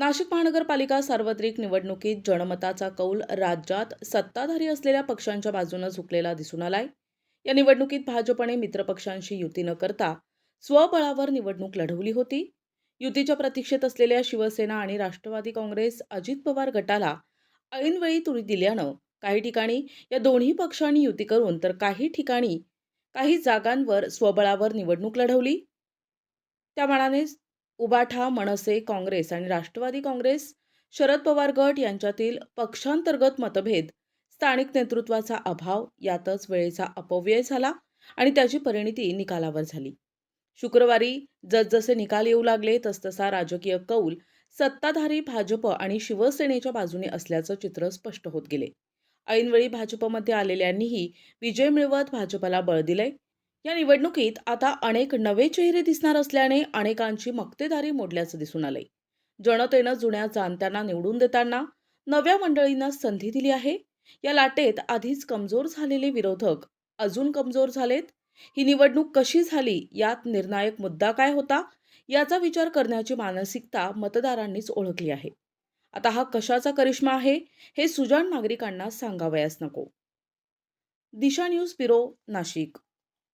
नाशिक महानगरपालिका सार्वत्रिक निवडणुकीत जनमताचा कौल राज्यात सत्ताधारी असलेल्या पक्षांच्या बाजूनं झुकलेला दिसून आलाय. या निवडणुकीत भाजपने मित्रपक्षांशी युती न करता स्वबळावर निवडणूक लढवली होती. युतीच्या प्रतीक्षेत असलेल्या शिवसेना आणि राष्ट्रवादी काँग्रेस अजित पवार गटाला ऐनवेळी तुरी दिल्यानं काही ठिकाणी या दोन्ही पक्षांनी युती करून तर काही ठिकाणी काही जागांवर स्वबळावर निवडणूक लढवली. त्या मानानेच उबाठा मनसे काँग्रेस आणि राष्ट्रवादी काँग्रेस शरद पवार गट यांच्यातील पक्षांतर्गत मतभेद स्थानिक नेतृत्वाचा अभाव यातच वेळेचा अपव्यय झाला आणि त्याची परिणिती निकालावर झाली. शुक्रवारी जसजसे निकाल येऊ लागले तसतसा राजकीय कौल सत्ताधारी भाजप आणि शिवसेनेच्या बाजूने असल्याचं चित्र स्पष्ट होत गेले. ऐनवेळी भाजपमध्ये आलेल्यांनीही विजय मिळवत भाजपला बळ दिलंय या निवडणुकीत आता अनेक नवे चेहरे दिसणार असल्याने अनेकांची मक्तेदारी मोडल्याचं दिसून आलंय. जनतेनं जुन्या जाणत्यांना निवडून देताना नव्या मंडळींना संधी दिली आहे. या लाटेत आधीच कमजोर झालेले विरोधक अजून कमजोर झालेत. ही निवडणूक कशी झाली यात निर्णायक मुद्दा काय होता याचा विचार करण्याची मानसिकता मतदारांनीच ओळखली आहे. आता हा कशाचा करिश्मा आहे हे सुजाण नागरिकांना सांगावयास नको. दिशा न्यूज ब्युरो नाशिक.